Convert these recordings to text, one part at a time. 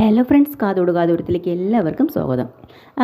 Hello friends കാതോട് കാതോരത്തിലേക്ക് എല്ലാവർക്കും സ്വാഗതം.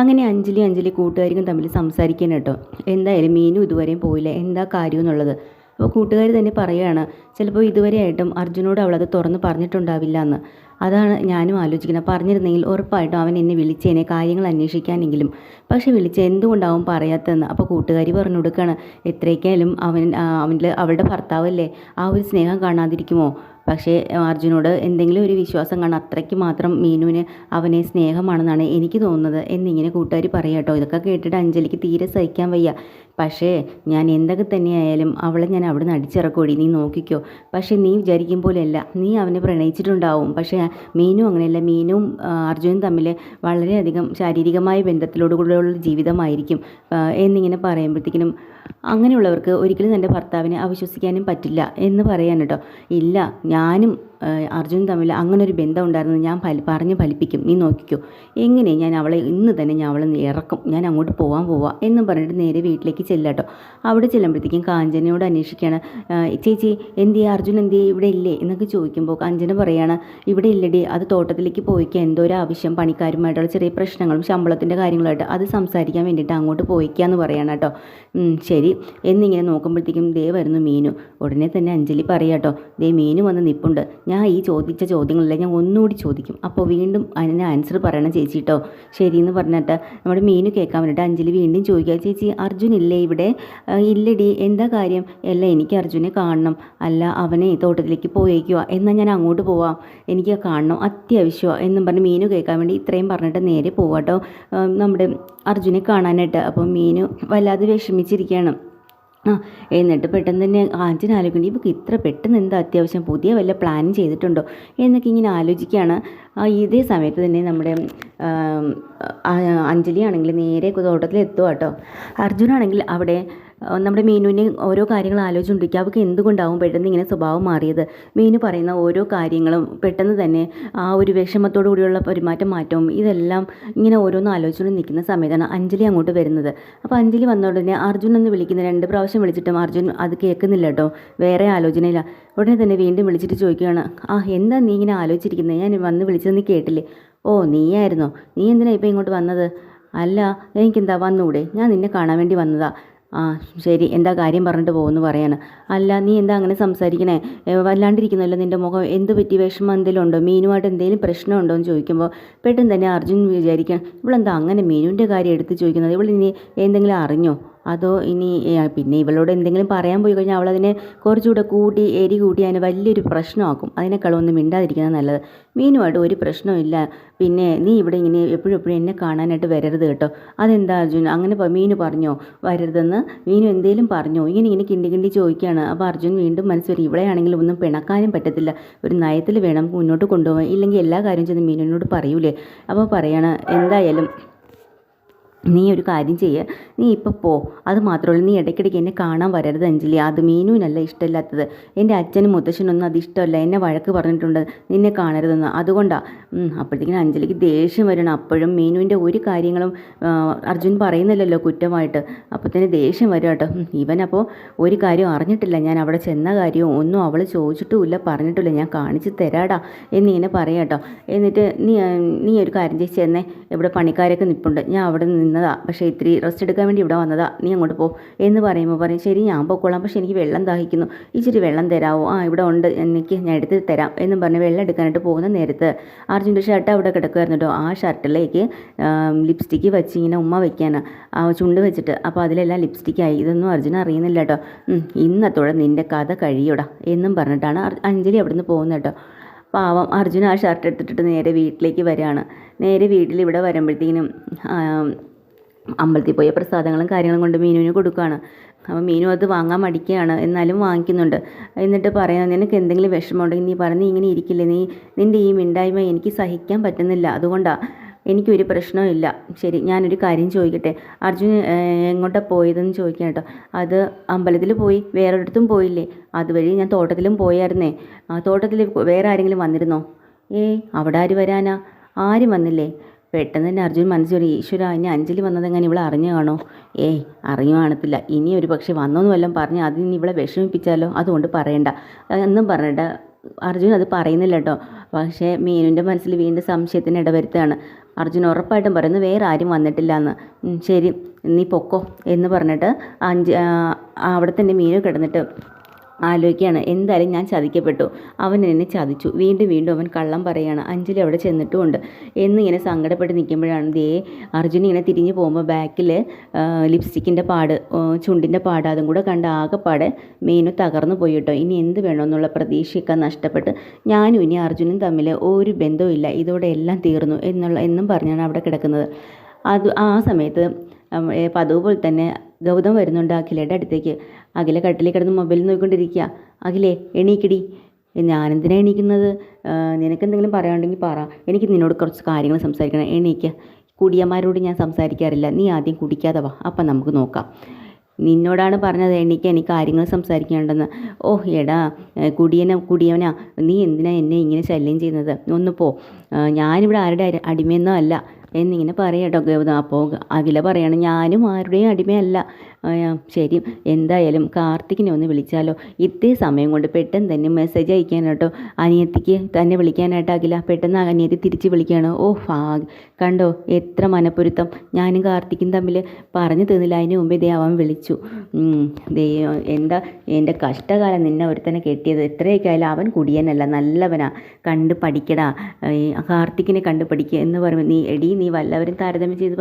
അങ്ങനെ അഞ്ജലി അഞ്ജലി കൂട്ടുകാരിക്കും തമ്മിൽ സംസാരിക്കാൻ കേട്ടോ. എന്തായാലും മീനു ഇതുവരെയും പോയില്ല. എന്താ കാര്യം എന്നുള്ളത്? അപ്പോൾ കൂട്ടുകാർ തന്നെ പറയുകയാണ് ചിലപ്പോൾ ഇതുവരെയായിട്ടും അർജുനോട് അവളത് തുറന്ന് പറഞ്ഞിട്ടുണ്ടാവില്ല എന്ന്. അതാണ് ഞാനും ആലോചിക്കുന്നത്. പറഞ്ഞിരുന്നെങ്കിൽ ഉറപ്പായിട്ടും അവൻ എന്നെ വിളിച്ചേനെ കാര്യങ്ങൾ അന്വേഷിക്കാനെങ്കിലും. പക്ഷെ വിളിച്ച് എന്തുകൊണ്ടാവും പറയാത്തതെന്ന് അപ്പോൾ കൂട്ടുകാരി പറഞ്ഞു കൊടുക്കുകയാണ് എത്രയ്ക്കായാലും അവൻ അവന്റെ അവളുടെ ഭർത്താവല്ലേ ആ ഒരു സ്നേഹം കാണാതിരിക്കുമോ? പക്ഷേ അർജുനോട് എന്തെങ്കിലും ഒരു വിശ്വാസം കാണാൻ അത്രയ്ക്ക് മാത്രം മീനുവിന് അവനെ സ്നേഹമാണെന്നാണ് എനിക്ക് തോന്നുന്നത് എന്നിങ്ങനെ കൂട്ടുകാർ പറയാട്ടോ ഇതൊക്കെ കേട്ടിട്ട് അഞ്ജലിക്ക് തീരെ സഹിക്കാൻ വയ്യ. പക്ഷേ ഞാൻ എന്തൊക്കെ തന്നെയായാലും അവളെ ഞാൻ അവിടെ നിന്ന് അടിച്ചിറക്കോടി നീ നോക്കിക്കോ. പക്ഷേ നീ വിചാരിക്കും പോലെയല്ല. നീ അവനെ പ്രണയിച്ചിട്ടുണ്ടാവും. പക്ഷേ മീനും അങ്ങനെയല്ല മീനും അർജുനും തമ്മിൽ വളരെയധികം ശാരീരികമായ ബന്ധത്തിലോടുകൂടെയുള്ള ജീവിതമായിരിക്കും എന്നിങ്ങനെ പറയുമ്പോഴത്തേക്കിനും അങ്ങനെയുള്ളവർക്ക് ഒരിക്കലും തന്റെ ഭർത്താവിനെ അവിശ്വസിക്കാനും പറ്റില്ല എന്ന് പറയാൻ കേട്ടോ. ഇല്ല ഞാനും അർജുൻ തമ്മിൽ അങ്ങനൊരു ബന്ധം ഉണ്ടായിരുന്നു ഞാൻ ഫലി പറഞ്ഞ് ഫലിപ്പിക്കും. നീ നോക്കിക്കോ. എങ്ങനെ ഞാൻ അവളെ ഇന്ന് തന്നെ ഞാൻ അവളെ ഇറക്കും. ഞാൻ അങ്ങോട്ട് പോകാൻ പോവാം എന്നും പറഞ്ഞിട്ട് നേരെ വീട്ടിലേക്ക് ചെല്ലാട്ടോ അവിടെ ചെല്ലുമ്പോഴത്തേക്കും കാഞ്ചനയോട് അന്വേഷിക്കുകയാണ്. ചേച്ചി എന്തിയെ അർജുൻ എന്തിയെ ഇവിടെ ഇല്ലേ? എന്നൊക്കെ ചോദിക്കുമ്പോൾ കാഞ്ചന പറയാണ് ഇവിടെ ഇല്ലടി. അത് തോട്ടത്തിലേക്ക് പോയിക്കുക എന്തോ ഒരു ആവശ്യം. പണിക്കാരുമായിട്ടുള്ള ചെറിയ പ്രശ്നങ്ങളും ശമ്പളത്തിന്റെ കാര്യങ്ങളായിട്ട് അത് സംസാരിക്കാൻ വേണ്ടിയിട്ട് അങ്ങോട്ട് പോയിക്കുക എന്ന് പറയാണ് കേട്ടോ. ശരി. എന്നിങ്ങനെ നോക്കുമ്പോഴത്തേക്കും ദേ വരുന്നു മീനു. ഉടനെ തന്നെ അഞ്ജലി പറയാട്ടോ ദേ മീനു വന്ന് നിപ്പുണ്ട്. ഞാൻ ഈ ചോദിച്ച ചോദ്യങ്ങളെല്ലാം ഞാൻ ഒന്നുകൂടി ചോദിക്കും. അപ്പോൾ വീണ്ടും അതിന് ആൻസർ പറയണം ചേച്ചി കേട്ടോ ശരി എന്ന് പറഞ്ഞിട്ട് നമ്മുടെ മീനു കേൾക്കാൻ വേണ്ടിയിട്ട് അഞ്ജലി വീണ്ടും ചോദിക്കുക ചേച്ചി അർജുൻ ഇല്ലേ ഇവിടെ? ഇല്ലടി. എന്താ കാര്യം? അല്ല എനിക്ക് അർജുനെ കാണണം. അല്ല അവനെ തോട്ടത്തിലേക്ക് പോയേക്കുക എന്നാൽ ഞാൻ അങ്ങോട്ട് പോവാം? എനിക്ക് കാണണം അത്യാവശ്യമാണ് എന്നും പറഞ്ഞ് മീനു കേൾക്കാൻ വേണ്ടി ഇത്രയും പറഞ്ഞിട്ട് നേരെ പോവാട്ടോ നമ്മുടെ അർജുനെ കാണാനായിട്ട്. അപ്പോൾ മീനു വല്ലാതെ വിഷമിച്ചിരിക്കുകയാണ്. ആ എന്നിട്ട് പെട്ടെന്ന് തന്നെ ആഞ്ചൻ ആലോചിക്കണം ഇവർക്ക് ഇത്ര പെട്ടെന്ന് എന്താ അത്യാവശ്യം പുതിയ വല്ല പ്ലാൻ ചെയ്തിട്ടുണ്ടോ? എന്നൊക്കെ ഇങ്ങനെ ആലോചിക്കുകയാണ്. ഇതേ സമയത്ത് തന്നെ നമ്മുടെ അഞ്ജലി ആണെങ്കിൽ നേരെ തോട്ടത്തിൽ എത്തുക കേട്ടോ അർജുനാണെങ്കിൽ അവിടെ നമ്മുടെ മീനുവിനെ ഓരോ കാര്യങ്ങൾ ആലോചിച്ചുകൊണ്ടിരിക്കുക. അവർക്ക് എന്തുകൊണ്ടാവും പെട്ടെന്ന് ഇങ്ങനെ സ്വഭാവം മാറിയത്? മീനു പറയുന്ന ഓരോ കാര്യങ്ങളും പെട്ടെന്ന് തന്നെ ആ ഒരു വിഷമത്തോടു കൂടിയുള്ള പെരുമാറ്റം മാറ്റവും ഇതെല്ലാം ഇങ്ങനെ ഓരോന്ന് ആലോചിച്ചുകൊണ്ട് നിൽക്കുന്ന സമയത്താണ് അഞ്ജലി അങ്ങോട്ട് വരുന്നത്. അപ്പോൾ അഞ്ജലി വന്ന ഉടനെ അർജുൻ എന്ന് വിളിക്കുന്ന രണ്ട് പ്രാവശ്യം വിളിച്ചിട്ടും അർജുൻ അത് കേൾക്കുന്നില്ല കേട്ടോ. വേറെ ആലോചനയില്ല. ഉടനെ തന്നെ വീണ്ടും വിളിച്ചിട്ട് ചോദിക്കുകയാണ് ആ എന്താ നീ ഇങ്ങനെ ആലോചിച്ചിരിക്കുന്നത് ഞാൻ വന്ന് വിളിച്ചത് നീ കേട്ടില്ലേ? ഓ നീയായിരുന്നോ? നീ എന്തിനാണ് ഇപ്പോൾ ഇങ്ങോട്ട് വന്നത്? അല്ല എനിക്കെന്താ? വന്നൂടെ. ഞാൻ നിന്നെ കാണാൻ വേണ്ടി വന്നതാ. ആ ശരി എന്താ കാര്യം പറഞ്ഞിട്ട് പോകുമെന്ന് പറയാണ്. അല്ല നീ എന്താ അങ്ങനെ സംസാരിക്കണേ? വല്ലാണ്ടിരിക്കുന്നല്ലോ നിന്റെ മുഖം. എന്ത് പറ്റി? വിഷമം എന്തെങ്കിലും ഉണ്ടോ? മീനുമായിട്ട് എന്തെങ്കിലും പ്രശ്നമുണ്ടോ എന്ന് ചോദിക്കുമ്പോൾ പെട്ടെന്ന് തന്നെ അർജുൻ വിചാരിക്കണം ഇവളെന്താ അങ്ങനെ മീനുവിന്റെ കാര്യം എടുത്ത് ചോദിക്കുന്നത്? ഇവൾ ഇനി എന്തെങ്കിലും അറിഞ്ഞോ? അതോ ഇനി പിന്നെ ഇവളോട് എന്തെങ്കിലും പറയാൻ പോയി കഴിഞ്ഞാൽ അവളതിനെ കുറച്ചുകൂടെ കൂട്ടി എരി കൂട്ടി അതിനെ വലിയൊരു പ്രശ്നമാക്കും. അതിനേക്കാളും ഒന്നും മിണ്ടാതിരിക്കുന്നത് നല്ലത്. മീനുമായിട്ട് ഒരു പ്രശ്നമില്ല പിന്നെ നീ ഇവിടെ ഇങ്ങനെ എപ്പോഴും എപ്പോഴും എന്നെ കാണാനായിട്ട് വരരുത് കേട്ടോ. അതെന്താ അർജുൻ? അങ്ങനെ മീനു പറഞ്ഞോ? വരരുതെന്ന് മീനു എന്തേലും പറഞ്ഞോ? ഇങ്ങനെ ഇങ്ങനെ കിണ്ടി കിണ്ടി ചോദിക്കുകയാണ്. അപ്പോൾ അർജുൻ വീണ്ടും മനസ്സ് വരും ഇവിടെയാണെങ്കിലും ഒന്നും പിണക്കാനും പറ്റത്തില്ല. ഒരു നയത്തിൽ വേണം മുന്നോട്ട് കൊണ്ടുപോകാൻ. ഇല്ലെങ്കിൽ എല്ലാ കാര്യവും ചെന്ന് മീനുവിനോട് പറയൂലേ? അപ്പോൾ പറയണം എന്തായാലും നീ ഒരു കാര്യം ചെയ്യ. നീ ഇപ്പോൾ പോ. അത് മാത്രമല്ല നീ ഇടയ്ക്കിടയ്ക്ക് എന്നെ കാണാൻ വരരുത് അഞ്ജലി. അത് മീനുവിനല്ല ഇഷ്ടമില്ലാത്തത്. എന്റെ അച്ഛനും മുത്തശ്ശനൊന്നും അത് ഇഷ്ടമല്ല. എന്നെ വഴക്ക് പറഞ്ഞിട്ടുണ്ട്. നിന്നെ കാണരുതെന്ന്. അതുകൊണ്ടാണ് അപ്പോഴത്തേക്കിനും അഞ്ജലിക്ക് ദേഷ്യം വരണം. അപ്പോഴും മീനുവിന്റെ ഒരു കാര്യങ്ങളും അർജുൻ പറയുന്നില്ലല്ലോ കുറ്റമായിട്ട്. അപ്പോൾ തന്നെ ദേഷ്യം വരും കേട്ടോ. ഇവനപ്പോൾ ഒരു കാര്യം അറിഞ്ഞിട്ടില്ല. ഞാൻ അവിടെ ചെന്ന കാര്യവും ഒന്നും അവൾ ചോദിച്ചിട്ടുമില്ല പറഞ്ഞിട്ടില്ല ഞാൻ കാണിച്ച് തരാടാ എന്നിങ്ങനെ പറയാം കേട്ടോ. എന്നിട്ട് നീ നീ ഒരു കാര്യം ചെയ്ത് ചെന്നേ. ഇവിടെ പണിക്കാരൊക്കെ നിൽപ്പുണ്ട് ഞാൻ അവിടെ നിന്നതാ. പക്ഷേ ഇത്തിരി റെസ്റ്റ് എടുക്കാൻ വേണ്ടി ഇവിടെ വന്നതാ. നീ അങ്ങോട്ട് പോ. എന്ന് പറയുമ്പോൾ പറയും ശരി ഞാൻ പൊക്കോളാം. പക്ഷേ എനിക്ക് വെള്ളം ദാഹിക്കുന്നു. ഇച്ചിരി വെള്ളം തരാമോ ആ ഇവിടെ ഉണ്ട്. എനിക്ക് ഞാൻ എടുത്ത് തരാം. എന്നും പറഞ്ഞ് വെള്ളം എടുക്കാനായിട്ട് പോകുന്ന നേരത്ത് അർജുന്റെ ഷർട്ട് അവിടെ കിടക്കുമായിരുന്നു കേട്ടോ. ആ ഷർട്ടിലേക്ക് ലിപ്സ്റ്റിക്ക് വെച്ച് ഇങ്ങനെ ഉമ്മ വയ്ക്കാൻ ചുണ്ട് വെച്ചിട്ട്. അപ്പോൾ അതിലെല്ലാം ലിപ്സ്റ്റിക്കായി ഇതൊന്നും അർജുന അറിയുന്നില്ല കേട്ടോ. ഇന്നത്തോടെ നിന്റെ കഥ കഴിയൂടാ എന്നും പറഞ്ഞിട്ടാണ് അഞ്ജലി അവിടുന്ന് പോകുന്നത് കേട്ടോ. പാവം അർജുന ആ ഷർട്ട് എടുത്തിട്ട് നേരെ വീട്ടിലേക്ക് വരികയാണ്. നേരെ വീട്ടിൽ ഇവിടെ വരുമ്പോഴത്തേക്കിനും അമ്പലത്തിൽ പോയ പ്രസാദങ്ങളും കാര്യങ്ങളും കൊണ്ട് മീനുവിന് കൊടുക്കുകയാണ്. അപ്പോൾ മീനു അത് വാങ്ങാൻ മടിക്കുകയാണ്. എന്നാലും വാങ്ങിക്കുന്നുണ്ട്. എന്നിട്ട് പറയാം നിനക്ക് എന്തെങ്കിലും വിഷമമുണ്ടെങ്കിൽ നീ പറഞ്ഞ് ഇങ്ങനെ ഇരിക്കില്ലേ? നീ നിന്റെ ഈ മിണ്ടായ്മ എനിക്ക് സഹിക്കാൻ പറ്റുന്നില്ല. അതുകൊണ്ടാണ് എനിക്കൊരു പ്രശ്നമില്ല ശരി ഞാനൊരു കാര്യം ചോദിക്കട്ടെ? അർജുൻ എങ്ങോട്ടാണ് പോയതെന്ന് ചോദിക്കാം കേട്ടോ. അത് അമ്പലത്തിൽ പോയി വേറൊരിടത്തും പോയില്ലേ? അതുവഴി ഞാൻ തോട്ടത്തിലും പോയായിരുന്നേ. ആ തോട്ടത്തിൽ വേറെ ആരെങ്കിലും വന്നിരുന്നോ? ഏയ് അവിടെ ആര് വരാനാ? ആരും വന്നില്ലേ? പെട്ടെന്ന് തന്നെ അർജുൻ മനസ്സിൽ ഈശ്വര ഇനി അഞ്ജലി വന്നതെങ്ങനെ ഇവിടെ അറിഞ്ഞു കാണോ? ഏയ് അറിഞ്ഞു കാണത്തില്ല. ഇനി ഒരു പക്ഷെ വന്നോന്ന് വല്ലതും പറഞ്ഞ് അതിന് ഇവിടെ വിഷമിപ്പിച്ചാലോ? അതുകൊണ്ട് പറയണ്ട. എന്നും പറയണ്ട. അർജുൻ അത് പറയുന്നില്ല കേട്ടോ. പക്ഷേ മീനുവിന്റെ മനസ്സിൽ വീണ്ടും സംശയത്തിന് ഇടവരുത്തുകയാണ്. അർജുൻ ഉറപ്പായിട്ടും പറയുന്നു വേറെ ആരും വന്നിട്ടില്ല എന്ന് ശരി. നീ പൊക്കോ എന്ന് പറഞ്ഞിട്ട് അഞ്ച് അവിടെ തന്നെ മീനു കിടന്നിട്ട് ആലോചിക്കുകയാണ്. എന്തായാലും ഞാൻ ചതിക്കപ്പെട്ടു. അവൻ എന്നെ ചതിച്ചു. വീണ്ടും വീണ്ടും അവൻ കള്ളം പറയുകയാണ് അഞ്ജലി അവിടെ ചെന്നിട്ടുമുണ്ട്. എന്നിങ്ങനെ സങ്കടപ്പെട്ട് നിൽക്കുമ്പോഴാണ് ദേ അർജുൻ ഇങ്ങനെ തിരിഞ്ഞു പോകുമ്പോൾ ബാക്കിൽ ലിപ്സ്റ്റിക്കിന്റെ പാട് ചുണ്ടിന്റെ പാട് അതും കൂടെ കണ്ട് ആകെപ്പാടെ മീനു തകർന്നു പോയി കേട്ടോ. ഇനി എന്ത് വേണമെന്നുള്ള പ്രതീക്ഷയൊക്കെ നഷ്ടപ്പെട്ട് ഞാനും ഇനി അർജുനും തമ്മിൽ ഒരു ബന്ധവും ഇല്ല ഇതോടെ എല്ലാം തീർന്നു എന്നുള്ള എന്നും പറഞ്ഞാണ് അവിടെ കിടക്കുന്നത്. അത് ആ സമയത്ത് പതിവ് പോലെ തന്നെ ഗൗതം വരുന്നുണ്ട് അഖിലയുടെ അടുത്തേക്ക്. അഖില കട്ടിലിൽ കിടന്ന് മൊബൈൽ നോക്കിക്കൊണ്ടിരിക്കുക. എണീക്കിടി. ഞാൻ ഞാനെന്തിനാണ് എണീക്കുന്നത് നിനക്കെന്തെങ്കിലും പറയാനുണ്ടെങ്കിൽ പറ. എനിക്ക് നിന്നോട് കുറച്ച് കാര്യങ്ങൾ സംസാരിക്കണം. എണീക്ക്. കുടിയന്മാരോട് ഞാൻ സംസാരിക്കാറില്ല. നീ ആദ്യം കുടിക്കാതെ വാ. അപ്പം നമുക്ക് നോക്കാം. നിന്നോടാണ് പറഞ്ഞത് എണീക്ക് എനിക്ക് കാര്യങ്ങൾ സംസാരിക്കേണ്ടെന്ന് ഓ എടാ കുടിയന കുടിയവനാ. നീ എന്തിനാ എന്നെ ഇങ്ങനെ ശല്യം ചെയ്യുന്നത്? ഒന്ന് പോ. ഞാനിവിടെ ആരുടെ അടി- അടിമയൊന്നും അല്ല. എന്നിങ്ങനെ പറയാം കേട്ടോ ഗൗതം. അപ്പോൾ അഖില പറയണം ഞാനും ആരുടെയും അടിമയല്ല. ശരി എന്തായാലും കാർത്തികിനെ ഒന്ന് വിളിച്ചാലോ. ഇത്തേ സമയം കൊണ്ട് പെട്ടെന്ന് തന്നെ മെസ്സേജ് അയക്കാൻ കേട്ടോ. അനിയത്തിക്ക് തന്നെ വിളിക്കാനായിട്ട് അഖില പെട്ടെന്ന് അനിയത്തി തിരിച്ച് വിളിക്കുകയാണ്. ഓ ഫാ കണ്ടോ എത്ര മനപ്പൊരുത്തം. ഞാനും കാർത്തിക്കും തമ്മിൽ പറഞ്ഞു തന്നില്ല. അതിന് മുമ്പേ ദേ അവൻ വിളിച്ചു. ദേ എന്താ എന്റെ കഷ്ടകാലം നിന്നെ ഒരുത്തനെ കെട്ടിയത്. എത്രയൊക്കെ ആയാലും അവൻ കുടിയനല്ല നല്ലവനാ. കണ്ട് പഠിക്കടാ. കാർത്തിക്കിനെ കണ്ട് പഠിക്കുക എന്ന് പറയുമ്പോൾ നീ എടി നീ വല്ലവരും താരതമ്യം ചെയ്ത്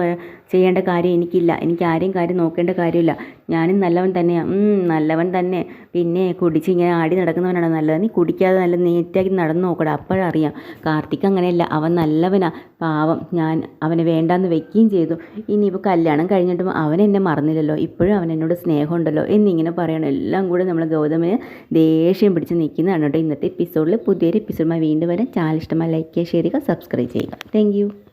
ചെയ്യേണ്ട കാര്യം എനിക്കില്ല. എനിക്ക് ആരെയും കാര്യം നോക്കേണ്ട കാര്യമില്ല. ഞാനും നല്ലവൻ തന്നെയാണ് നല്ലവൻ തന്നെ. പിന്നെ കുടിച്ച് ഇങ്ങനെ ആടി നടക്കുന്നവനാണ് നല്ലത് നീ കുടിക്കാതെ നല്ല നീറ്റാക്കി നടന്നു നോക്കടാ. അപ്പോഴറിയാം. കാർത്തിക് അങ്ങനെയല്ല. അവൻ നല്ലവനാ. പാവം. ഞാൻ അവനെ വേണ്ടാന്ന് വെക്കുകയും ചെയ്തു. ഇനിയിപ്പോൾ കല്യാണം കഴിഞ്ഞിട്ടും അവൻ എന്നെ മറന്നില്ലല്ലോ. ഇപ്പോഴും അവൻ എന്നോട് സ്നേഹമുണ്ടല്ലോ എന്നിങ്ങനെ പറയണം. എല്ലാം കൂടെ നമ്മൾ ഗൗതമിന് ദേഷ്യം പിടിച്ച് നിൽക്കുന്നതാണ് കേട്ടോ ഇന്നത്തെ എപ്പിസോഡിൽ പുതിയൊരു എപ്പിസോഡുമായി വീണ്ടും വരാം. ചാനൽ ഇഷ്ടമായി ലൈക്ക് ചെയ്യുക ഷെയർ ചെയ്യുക സബ്സ്ക്രൈബ് ചെയ്യുക. താങ്ക്